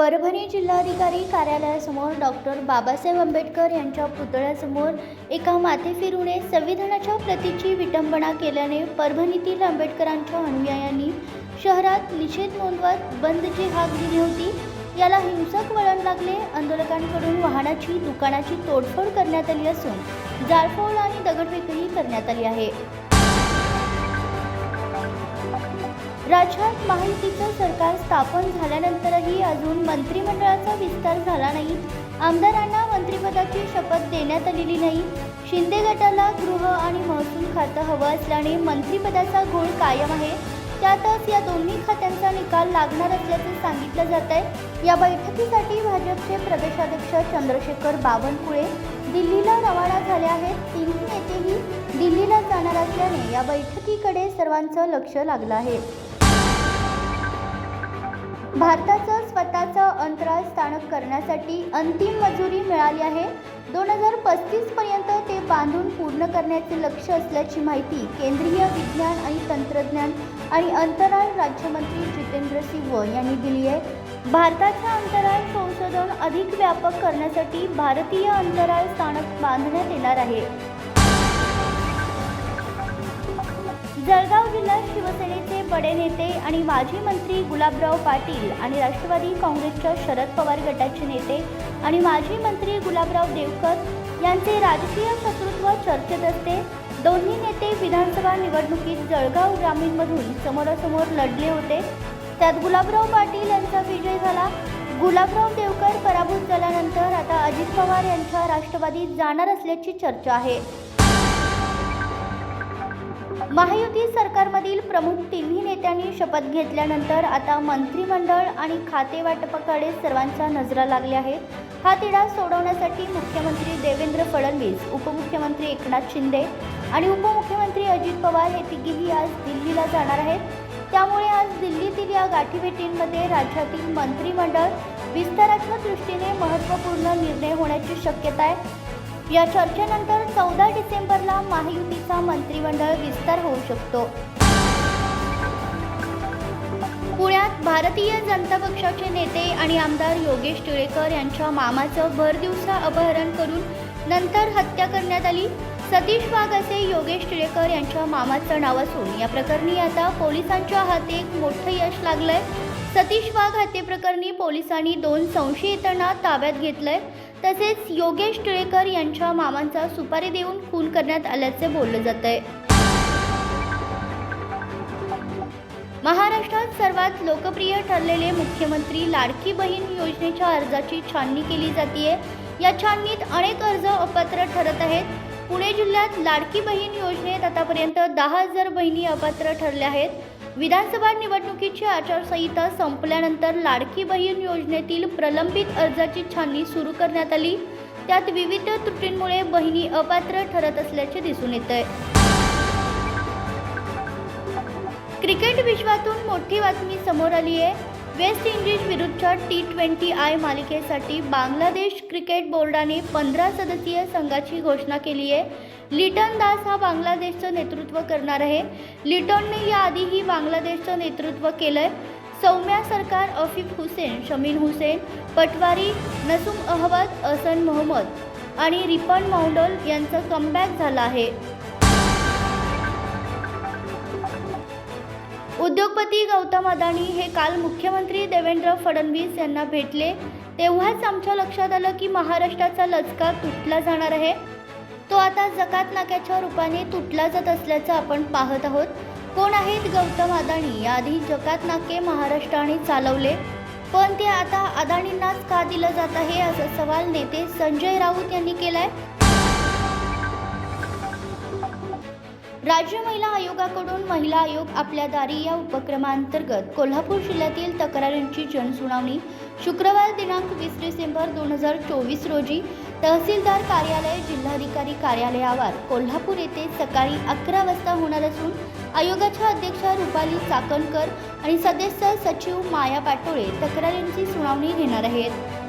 परभणी जिल्हाधिकारी कार्यालयासमोर डॉक्टर बाबासाहेब आंबेडकर यांच्या पुतळ्यासमोर एका माथेफिरूने संविधानाच्या प्रतीची विटंबना केल्याने परभणीतील आंबेडकरांच्या अनुयायांनी शहरात निषेध नोंदवत बंदची हाक दिली होती. याला हिंसक वळण लागले. आंदोलकांकडून वाहनाची दुकानाची तोडफोड करण्यात आली असून जाळफोड आणि दगडफेकही करण्यात आली आहे. राज्यात महायुतीचं सरकार स्थापन झाल्यानंतरही अजून मंत्रिमंडळाचा विस्तार झाला नाही. आमदारांना मंत्रिपदाची शपथ देण्यात आलेली नाही. शिंदे गटाला गृह आणि महसूल खातं हवं असल्याने मंत्रिपदाचा घोळ कायम आहे. त्यातच या दोन्ही खात्यांचा निकाल लागणार असल्याचं सांगितलं जात आहे या बैठकीसाठी भाजपचे प्रदेशाध्यक्ष चंद्रशेखर बावनकुळे दिल्लीला रवाना झाले आहेत. तिन्ही नेतेही दिल्लीला जाणार असल्याने या बैठकीकडे सर्वांचं लक्ष लागलं आहे. भारताचं स्वतःचं अंतराळ स्थानक करण्यासाठी अंतिम मंजुरी मिळाली आहे. दोन हजार पस्तीस पर्यंत ते बांधून पूर्ण करण्याचे लक्ष असल्याची माहिती केंद्रीय विज्ञान आणि तंत्रज्ञान आणि अंतराळ राज्यमंत्री जितेंद्र सिंह यांनी दिली आहे. भारताच्या अंतराळ संशोधन अधिक व्यापक करण्यासाठी भारतीय अंतराळ स्थानक बांधण्यात येणार आहे. जळगाव शिवसेनेचे बडे नेते आणि माजी मंत्री गुलाबराव पाटील आणि राष्ट्रवादी काँग्रेसच्या शरद पवार गटाचे नेते आणि माजी मंत्री गुलाबराव देवकर यांचे राजकीय शत्रुत्व चर्चेत असते. दोन्ही नेते विधानसभा निवडणुकीत जळगाव ग्रामीणमधून समोरासमोर लढले होते. त्यात गुलाबराव पाटील यांचा विजय झाला. गुलाबराव देवकर पराभूत झाल्यानंतर आता अजित पवार यांच्या राष्ट्रवादीत जाणार असल्याची चर्चा आहे. महायुती सरकारमधील प्रमुख तिन्ही नेत्यांनी शपथ घेतल्यानंतर आता मंत्रिमंडळ आणि खाते वाटपाकडे सर्वांच्या नजरा लागल्या आहेत. हा तिढा सोडवण्यासाठी मुख्यमंत्री देवेंद्र फडणवीस उपमुख्यमंत्री एकनाथ शिंदे आणि उपमुख्यमंत्री अजित पवार हे तिघेही आज दिल्लीला जाणार आहेत. त्यामुळे आज दिल्लीतील या गाठीभेटींमध्ये राज्यातील मंत्रिमंडळ विस्तारात्मक दृष्टीने महत्त्वपूर्ण निर्णय होण्याची शक्यता आहे. या चर्चेनंतर चौदा डिसेंबरला महायुतीचा मंत्रिमंडळ विस्तार होऊ शकतो. पुण्यात भारतीय जनता पक्षाचे नेते आणि आमदार योगेश टिळेकर यांच्या मामाचं भरदिवसा अपहरण करून नंतर हत्या करण्यात आली. सतीश वाघ असे योगेश टिळेकर यांच्या मामाचं नाव असून या प्रकरणी आता पोलिसांच्या हाती एक मोठं यश लागलंय. सतीश वाघ हत्येप्रकरणी पोलिसांनी दोन संशयितांना ताब्यात घेतलंय. तसेच योगेश टिळेकर यांच्या मामांचा सुपारी देऊन खून करण्यात आल्याचे बोललं जात आहे महाराष्ट्रात सर्वात लोकप्रिय ठरलेले मुख्यमंत्री लाडकी बहीण योजनेच्या अर्जाची छाननी केली जाते या छाननीत अनेक अर्ज अपात्र ठरत आहेत. पुणे जिल्ह्यात लाडकी बहीण योजनेत आतापर्यंत दहा हजार बहिणी अपात्र ठरल्या आहेत. विधानसभा निवडणुकीची आचारसंहिता संपल्यानंतर लाडकी बहीण योजनेतील प्रलंबित अर्जाची छाननी सुरू करण्यात आली. त्यात विविध त्रुटींमुळे बहिणी अपात्र ठरत असल्याचे दिसून येत आहे क्रिकेट विश्वातून मोठी बातमी समोर आली आहे वेस्ट इंडिज विरुद्धच्या टी ट्वेंटी आय मालिकेसाठी बांगलादेश क्रिकेट बोर्डाने पंधरा सदस्यीय संघाची घोषणा केली आहे. लिटन दास हा बांगलादेशचं नेतृत्व करणार आहे. लिटनने याआधीही बांगलादेशचं नेतृत्व केलं आहे सौम्या सरकार अफीफ हुसेन शमीन हुसेन पटवारी नसूम अहमद असन मोहम्मद आणि रिपन माउंडल यांचं कमबॅक झालं आहे. उद्योगपती गौतम अदानी हे काल मुख्यमंत्री देवेंद्र फडणवीस यांना भेटले. तेव्हाच आमच्या लक्षात आलं की महाराष्ट्राचा लचका तुटला जाणार आहे. तो आता जकात नाक्याच्या रूपाने तुटला जात असल्याचं आपण पाहत आहोत. कोण आहेत गौतम अदानी? याआधी जकात नाके महाराष्ट्राने चालवले. पण ते आता अदानींनाच का दिलं जात आहे? असा सवाल नेते संजय राऊत यांनी केलाय. राज्य महिला आयोगाकडून महिला आयोग आपल्या दारी या उपक्रमांतर्गत कोल्हापूर जिल्ह्यातील तक्रारींची जनसुनावणी शुक्रवार दिनांक वीस डिसेंबर दोन हजार चोवीस रोजी तहसीलदार कार्यालय जिल्हाधिकारी कार्यालयावर कोल्हापूर येथे सकाळी अकरा वाजता होणार असून आयोगाच्या अध्यक्षा रुपाली चाकणकर आणि सदस्य सचिव माया पाटोळे तक्रारींची सुनावणी घेणार आहेत.